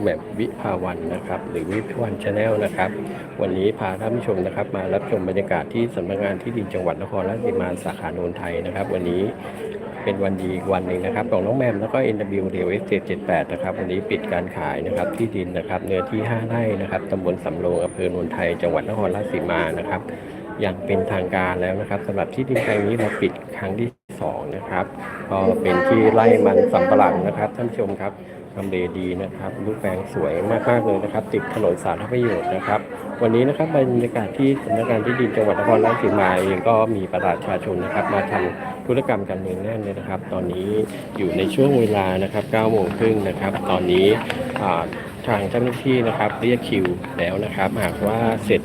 แหม่มวิภาวันนะครับ หรือวิภาวันชาแนลนะครับ วันนี้พาท่านผู้ชมนะครับ มารับชมบรรยากาศที่สำนักงานที่ดินจังหวัดนครราชสีมาสาขาโนนไทยนะครับ วันนี้เป็นวันดีอีกวันหนึ่งนะครับของน้องแมมแล้วก็ NW Real Estate 78นะครับวันนี้ปิดการขายนะครับที่ดินนะครับเนื้อที่ 5 ไร่นะครับตำบลสำโรงอำเภอโนนไทย จังหวัดนครราชสีมานะครับ อย่างเป็นทางการแล้วนะครับสำหรับที่ดินแปลงนี้เราปิดครั้งที่สองนะครับก็เป็นที่ไร่มันสำปะหลังนะครับท่านชมครับทำเลดีนะครับรูปแปลงสวยมากๆเลยนะครับ ติดถนนสาธารณประโยชน์นะครับ วันนี้นะครับบรรยากาศที่สำนักงานที่ดินจังหวัดนครราชสีมาเองก็มีประชาชนนะครับ มาทำธุรกรรมกันเนืองแน่นเลยนะครับ ตอนนี้อยู่ในช่วงเวลานะครับ9โมงครึ่งนะครับ ตอนนี้ทางเจ้าหน้าที่นะครับเรียกคิวแล้วนะครับ หากว่าเสร็จ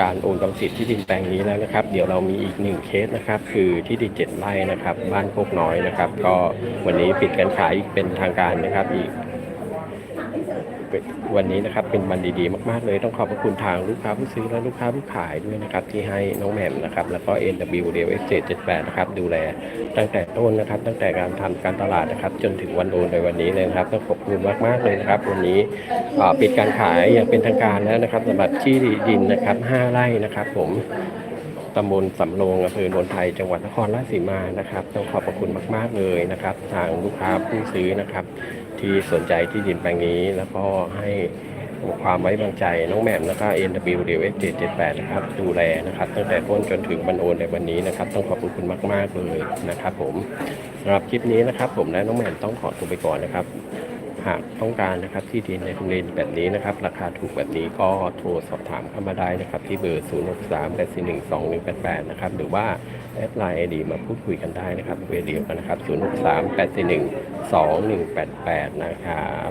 การโอนกรรมสิทธิ์ที่ดินแปลงนี้แล้วนะครับ เดี๋ยวเรามีอีกหนึ่งเคสนะครับ คือที่ดินเจ็ดไร่นะครับ บ้านโคกน้อยนะครับ ก็วันนี้ปิดการขายอีกเป็นทางการนะครับอีก วันนี้นะครับเป็นวันดีๆ มากๆเลยต้องขอบพระคุณทางลูกค้าผู้ซื้อและลูกค้าผู้ขายด้วยนะครับที่ให้น้องแหม่มนะครับแล้วก็ NW Real Estate 78นะครับดูแล ตั้งแต่ต้นนะครับ ตั้งแต่การทำการตลาดนะครับ จนถึงวันโอนในวันนี้เลยนะครับต้องขอบคุณมากๆเลยนะครับ วันนี้ปิดการขายอย่างเป็นทางการแล้วนะครับสำหรับที่ดินนะครับ5ไร่นะครับ ผมตำบลสำโรงอำเภอโนนไทยจังหวัดนครราชสีมานะครับ ต้องขอบพระคุณมาก ๆ เลยนะครับ ทางลูกค้าผู้ซื้อนะครับ ที่สนใจที่ดินแปลงนี้ แล้วก็ให้ความไว้วางใจน้องแหม่มแล้วก็ NW Real Estate 78นะครับดูแลนะครับ ตั้งแต่ต้นจนถึงบรรโอนในวันนี้นะครับ ต้องขอบคุณมาก ๆ เลยนะครับผมสำหรับคลิปนี้นะครับ ผมและน้องแหม่มต้องขอตัวไปก่อนนะครับหากต้องการนะครับที่ดินในทุนเลนแบบนี้นะครับ ราคาถูกแบบนี้ก็โทรสอบถามเข้ามาได้นะครับ ที่เบอร์ 0 6 3 8 4 1 2 1 8 8 นะครับ หรือว่า แอดไลน์ไอดีมาพูดคุยกันได้นะครับเบอร์เดียวกันนะครับ 0 6 3 8 4 1 2 1 8 8 นะครับ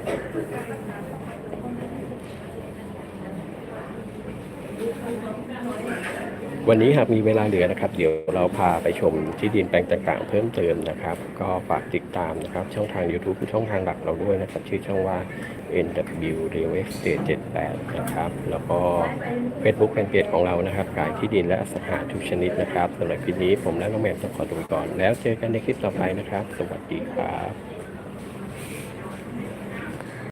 วันนี้หากมีเวลาเหลือนะครับ เดี๋ยวเราพาไปชมที่ดินแปลงต่างๆ เพิ่มเติมนะครับ ก็ฝากติดตามนะครับ ช่องทาง YouTube ช่องทางหลักเราด้วยนะครับ ชื่อช่องว่า NW Real Estate 78 นะครับ แล้วก็ Facebook แฟนเพจของเรานะครับขายที่ดินและอสังหาทุกชนิดนะครับสำหรับคลิปนี้ผมและน้องแมนต้องขอตัวก่อน แล้วเจอกันในคลิปต่อไปนะครับ สวัสดีครับ